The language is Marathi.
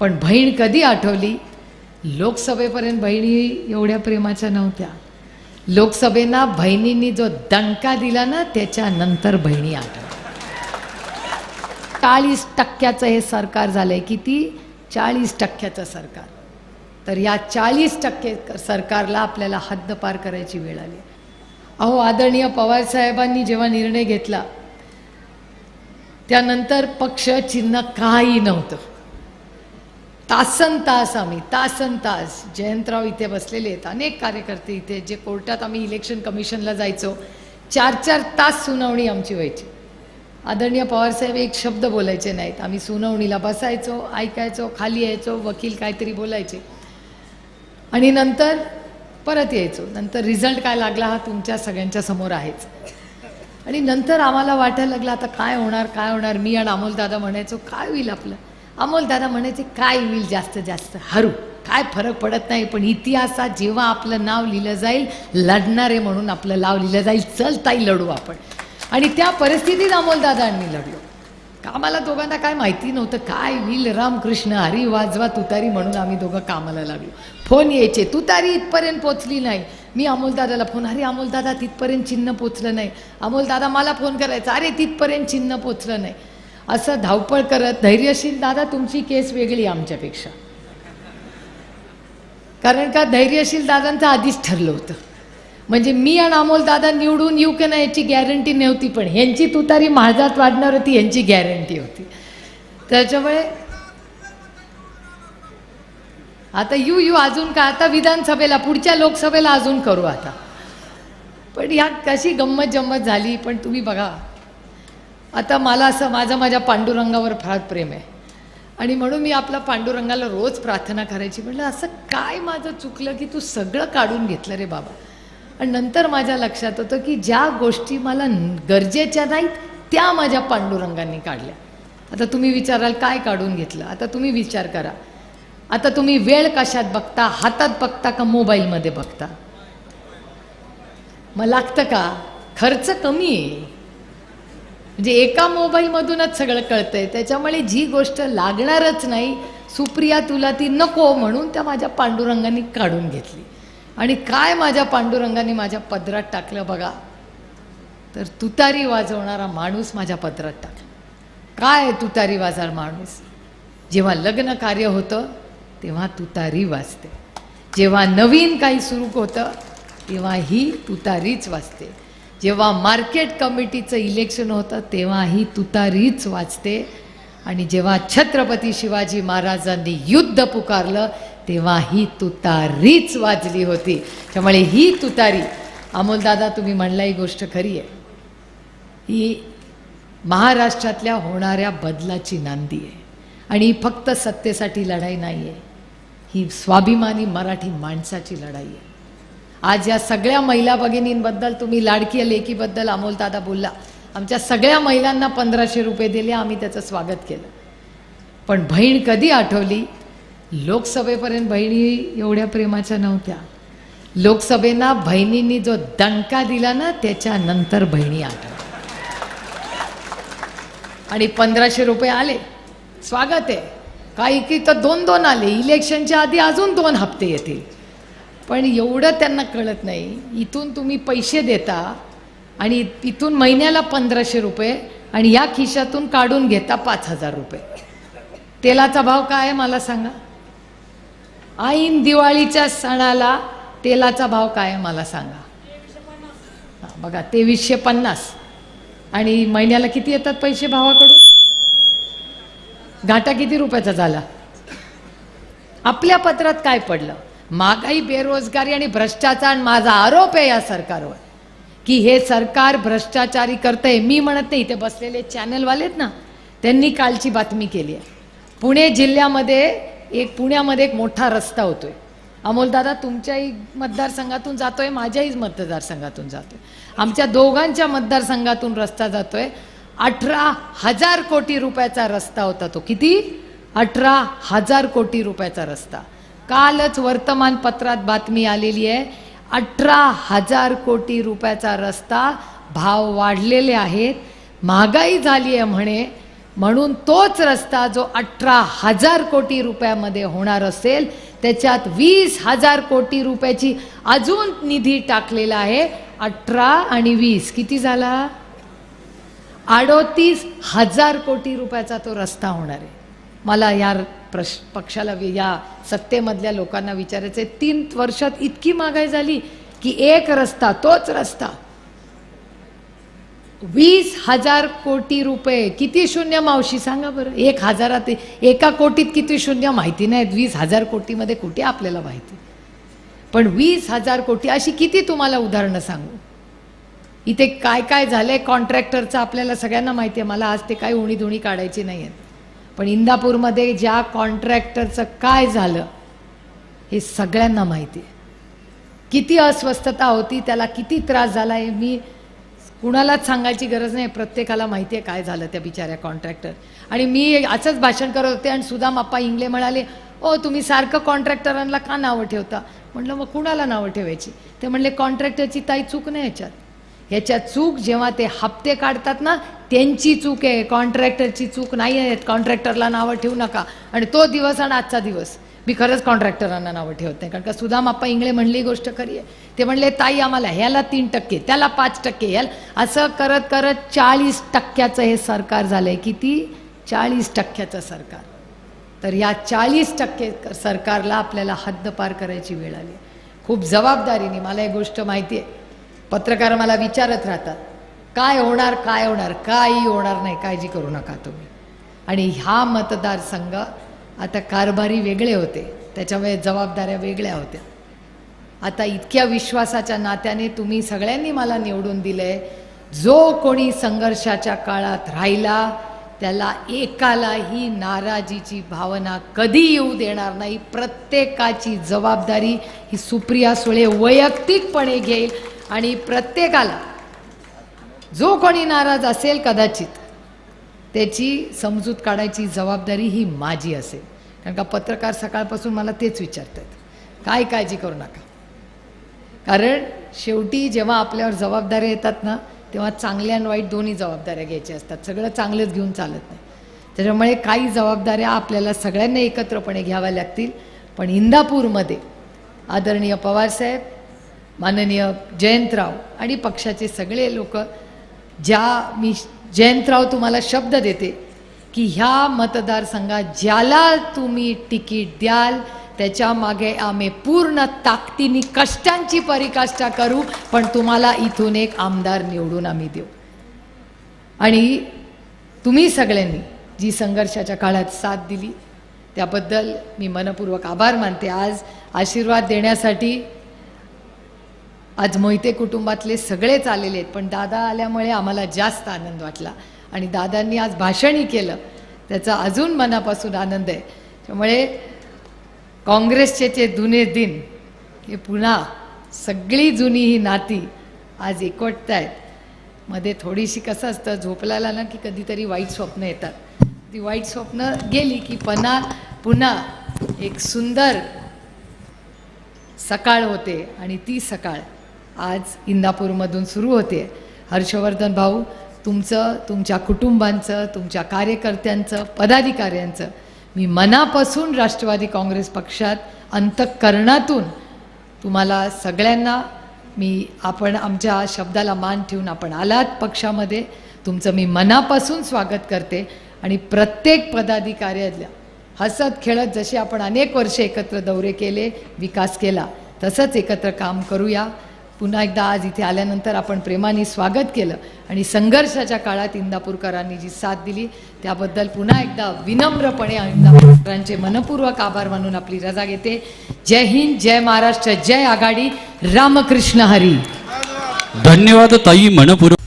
पण बहीण कधी आठवली? लोकसभेपर्यंत बहिणी एवढ्या प्रेमाच्या नव्हत्या. लोकसभेना बहिणींनी जो दणका दिला ना त्याच्यानंतर बहिणी आठवल्या चाळीस टक्क्याचं हे सरकार झालं आहे किती? चाळीस टक्क्याचं सरकार. तर या चाळीस टक्के सरकारला आपल्याला हद्दपार करायची वेळ आली. अहो आदरणीय पवारसाहेबांनी जेव्हा निर्णय घेतला त्यानंतर पक्ष चिन्ह काही नव्हतं. तासन तास आम्ही तासन तास. जयंतराव इथे बसलेले आहेत अनेक कार्यकर्ते इथे जे कोर्टात आम्ही इलेक्शन कमिशनला जायचो. चार चार तास सुनावणी आमची व्हायची. आदरणीय पवारसाहेब एक शब्द बोलायचे नाहीत. आम्ही सुनावणीला बसायचो ऐकायचो खाली यायचो वकील काहीतरी बोलायचे. आणि नंतर परत यायचो. नंतर रिझल्ट काय लागला हा तुमच्या सगळ्यांच्या समोर आहेच. आणि नंतर आम्हाला वाटायला लागलं आता काय होणार काय होणार? मी आणि अमोलदादा म्हणायचो काय होईल आपलं? अमोलदादा म्हणायचे काय होईल जास्त जास्त? हरू काय फरक पडत नाही पण इतिहासात जेव्हा आपलं नाव लिहिलं जाईल लढणारे म्हणून आपलं नाव लिहिलं जाईल. चल ताई लढू आपण. आणि त्या परिस्थितीत अमोलदादा आणि लढलो. कामाला दोघांना काय माहिती नव्हतं काय होईल रामकृष्ण हरी वाजवा तुतारी म्हणून आम्ही दोघं कामाला लागलो. फोन यायचे तुतारी इथपर्यंत पोचली नाही. मी अमोलदादाला फोन अरे अमोलदादा तिथपर्यंत चिन्ह पोचलं नाही. अमोलदादा मला फोन करायचा अरे तिथपर्यंत चिन्ह पोचलं नाही. असं धावपळ करत धैर्यशील दादा तुमची केस वेगळी आमच्यापेक्षा. कारण का धैर्यशील दादांचं आधीच ठरलं होतं. म्हणजे मी आणि अमोल दादा निवडून येऊ की नाही याची गॅरंटी नव्हती पण ह्यांची तुतारी महाजात वाढणार होती यांची गॅरंटी होती. त्याच्यामुळे आता यू यू अजून का आता विधानसभेला पुढच्या लोकसभेला अजून करू आता. पण ह्यात कशी गंमत जम्मत झाली पण तुम्ही बघा. आता मला असं माझं माझ्या पांडुरंगावर फार प्रेम आहे. आणि म्हणून मी आपल्या पांडुरंगाला रोज प्रार्थना करायची. म्हटलं असं काय माझं चुकलं की तू सगळं काढून घेतलं रे बाबा? आणि नंतर माझ्या लक्षात होतं की ज्या गोष्टी मला गरजेच्या नाहीत त्या माझ्या पांडुरंगांनी काढल्या. आता तुम्ही विचाराल काय काढून घेतलं? आता तुम्ही विचार करा. आता तुम्ही वेळ कशात बघता? हातात बघता का मोबाईलमध्ये बघता? मग लागतं का? खर्च कमी आहे. म्हणजे एका मोबाईलमधूनच सगळं कळतंय. त्याच्यामुळे जी गोष्ट लागणारच नाही सुप्रिया तुला ती नको म्हणून त्या माझ्या पांडुरंगाने काढून घेतली. आणि काय माझ्या पांडुरंगाने माझ्या पदरात टाकलं बघा? तर तुतारी वाजवणारा माणूस माझ्या पदरात टाकला. काय तुतारी वाजार माणूस? जेव्हा लग्न कार्य होतं तेव्हा तुतारी वाजते. जेव्हा नवीन काही सुरू होतं तेव्हा ही तुतारीच वाजते. जेव्हा मार्केट कमिटीचं इलेक्शन होतं तेव्हा ही तुतारीच वाजते. आणि जेव्हा छत्रपती शिवाजी महाराजांनी युद्ध पुकारलं तेव्हा ही तुतारीच वाजली होती. त्यामुळे ही तुतारी अमोलदादा तुम्ही म्हणला ही गोष्ट खरी आहे. ही महाराष्ट्रातल्या होणाऱ्या बदलाची नांदी आहे. आणि ही फक्त सत्तेसाठी लढाई नाही आहे ही स्वाभिमानी मराठी माणसाची लढाई आहे. आज या सगळ्या महिला भगिनींबद्दल तुम्ही लाडकी लेकीबद्दल अमोलदादा बोलला. आमच्या सगळ्या महिलांना पंधराशे रुपये दिले आम्ही त्याचं स्वागत केलं. पण बहीण कधी आठवली? लोकसभेपर्यंत बहिणी एवढ्या प्रेमाच्या नव्हत्या. लोकसभेना बहिणींनी जो दणका दिला ना त्याच्यानंतर बहिणी आठवल्या आणि पंधराशे रुपये आले. स्वागत आहे. काही की तर दोन दोन आले. इलेक्शनच्या आधी अजून दोन हप्ते येतील. पण एवढं त्यांना कळत नाही. इथून तुम्ही पैसे देता आणि इथून महिन्याला पंधराशे रुपये आणि या खिशातून काढून घेता पाच हजार रुपये. तेलाचा भाव काय आहे मला सांगा? ऐन दिवाळीच्या सणाला तेलाचा भाव काय आहे मला सांगा? बघा तेवीसशे पन्नास. आणि महिन्याला किती येतात पैसे भावाकडून? घाटा किती रुपयाचा झाला? आपल्या पत्रात काय पडलं? महागाई बेरोजगारी आणि भ्रष्टाचार माझा आरोप आहे या सरकारवर. की हे सरकार भ्रष्टाचारी करतंय मी म्हणत नाही इथे बसलेले चॅनलवालेत ना त्यांनी कालची बातमी केली आहे. पुणे जिल्ह्यामध्ये एक पुण्यामध्ये एक मोठा रस्ता होतोय. अमोलदादा तुमच्याही मतदारसंघातून जातोय माझ्याही मतदारसंघातून जातोय. आमच्या दोघांच्या मतदारसंघातून रस्ता जातोय. अठरा हजार कोटी रुपयाचा रस्ता होता तो. किती? अठरा हजार कोटी रुपयाचा रस्ता. कालच वर्तमानपत्रात बातमी आलेली आहे अठरा हजार कोटी रुपयाचा रस्ता भाव वाढलेले आहेत. महागाई झाली आहे म्हणे म्हणून तोच रस्ता जो अठरा हजार कोटी रुपयामध्ये होणार असेल त्याच्यात वीस हजार कोटी रुपयाची अजून निधी टाकलेला आहे. अठरा आणि वीस किती झाला? अडोतीस हजार कोटी रुपयाचा तो रस्ता होणार आहे. मला या प्रश पक्षाला या सत्तेमधल्या लोकांना विचारायचं आहे तीन वर्षात इतकी महागाई झाली की एक रस्ता तोच रस्ता. वीस हजार कोटी रुपये किती शून्य मावशी सांगा बरं. एक हजारात एका कोटीत किती शून्य माहिती नाहीत. वीस हजार कोटीमध्ये कुठे आपल्याला माहिती. पण वीस हजार कोटी अशी किती तुम्हाला उदाहरणं सांगू? इथे काय काय झालंय? कॉन्ट्रॅक्टरचं आपल्याला सगळ्यांना माहिती आहे. मला आज ते काय उणी धुणी काढायची नाही आहेत पण इंदापूरमध्ये ज्या कॉन्ट्रॅक्टरचं काय झालं हे सगळ्यांना माहिती आहे. किती अस्वस्थता होती त्याला किती त्रास झाला आहे मी कुणालाच सांगायची गरज नाही प्रत्येकाला माहिती आहे काय झालं त्या बिचाऱ्या कॉन्ट्रॅक्टर. आणि मी असंच भाषण करत होते आणि सुदाम आप्पा इंगले म्हणाले ओ तुम्ही सारखं कॉन्ट्रॅक्टरांना का नावं ठेवता? म्हटलं मग कुणाला नावं ठेवायची? ते म्हणले कॉन्ट्रॅक्टरची ताई चूक नाही याच्यात. ह्याच्या चूक जेव्हा ते हप्ते काढतात ना त्यांची चूक आहे कॉन्ट्रॅक्टरची चूक नाही आहे कॉन्ट्रॅक्टरला नावं ठेवू नका. आणि तो दिवस आणि आजचा दिवस. मी खरंच कॉन्ट्रॅक्टरांना नावं ठेवत नाही. कारण का सुदाम आप्पा इंगळे म्हणली गोष्ट खरी आहे. ते म्हणले ताई आम्हाला ह्याला तीन टक्के त्याला पाच टक्के ह्याला असं करत करत चाळीस टक्क्याचं हे सरकार झालं आहे किती? चाळीस टक्क्याचं सरकार. तर या चाळीस टक्के सरकारला आपल्याला हद्दपार करायची वेळ आली. खूप जबाबदारीने मला एक गोष्ट माहिती आहे. पत्रकार मला विचारत राहतात काय होणार काय होणार? काही होणार नाही काळजी करू नका तुम्ही. आणि ह्या मतदारसंघ आता कारभारी वेगळे होते त्याच्यामुळे जबाबदाऱ्या वेगळ्या होत्या. आता इतक्या विश्वासाच्या नात्याने तुम्ही सगळ्यांनी मला निवडून दिलंय जो कोणी संघर्षाच्या काळात राहिला त्याला एकालाही नाराजीची भावना कधी येऊ देणार नाही. प्रत्येकाची जबाबदारी ही सुप्रिया सुळे वैयक्तिकपणे घेईल. आणि प्रत्येकाला जो कोणी नाराज असेल कदाचित त्याची समजूत काढायची जबाबदारी ही माझी असेल. कारण का पत्रकार सकाळपासून मला तेच विचारतात काय काळजी करू नका? कारण शेवटी जेव्हा आपल्यावर जबाबदाऱ्या येतात ना तेव्हा चांगल्या आणि वाईट दोन्ही जबाबदाऱ्या घ्यायच्या असतात. सगळं चांगलंच घेऊन चालत नाही. त्याच्यामुळे काही जबाबदाऱ्या आपल्याला सगळ्यांना एकत्रपणे घ्याव्या लागतील. पण इंदापूरमध्ये आदरणीय पवारसाहेब माननीय जयंतराव आणि पक्षाचे सगळे लोक ज्या मी जयंतराव तुम्हाला शब्द देते की ह्या मतदारसंघात ज्याला तुम्ही तिकीट द्याल त्याच्यामागे आम्ही पूर्ण ताकदीने कष्टांची परिकाष्ठा करू पण तुम्हाला इथून एक आमदार निवडून आम्ही देऊ. आणि तुम्ही सगळ्यांनी जी संघर्षाच्या काळात साथ दिली त्याबद्दल मी मनपूर्वक आभार मानते. आज आशीर्वाद देण्यासाठी आज मोहिते कुटुंबातले सगळेच आलेले आहेत पण दादा आल्यामुळे आम्हाला जास्त आनंद वाटला. आणि दादांनी आज भाषणही केलं. त्याचा अजून मनापासून आनंद आहे. त्यामुळे काँग्रेसचे जे जुने दिन हे पुन्हा सगळी जुनी ही नाती आज एकवटत आहेत मध्ये थोडीशी कसं असतं झोपल्याला ना की कधीतरी वाईट स्वप्न येतात. ती वाईट स्वप्न गेली की पुन्हा पुन्हा एक सुंदर सकाळ होते आणि ती सकाळ आज इंदापूरमधून सुरू होते. हर्षवर्धन भाऊ तुमचं तुमच्या कुटुंबांचं तुमच्या कार्यकर्त्यांचं पदाधिकाऱ्यांचं मी मनापासून राष्ट्रवादी काँग्रेस पक्षात अंतःकरणातून तुम्हाला सगळ्यांना मी आपण आमच्या शब्दाला मान ठेवून आपण आलात पक्षामध्ये. तुमचं मी मनापासून स्वागत करते आणि प्रत्येक पदाधिकाऱ्यातल्या हसत खेळत जसे आपण अनेक वर्षे एकत्र दौरे केले विकास केला तसंच एकत्र काम करूया. पुन्हा एकदा आज इथे आल्यानंतर आपण प्रेमाने स्वागत केलं आणि संघर्षाच्या काळात इंदापूरकरांनी जी साथ दिली त्याबद्दल पुन्हा एकदा विनम्रपणे इंदापूरकरांचे मनपूर्वक आभार मानून आपली रजा घेते. जय हिंद जय महाराष्ट्र जय आघाडी. रामकृष्ण हरी. धन्यवाद ताई मनपूर्वक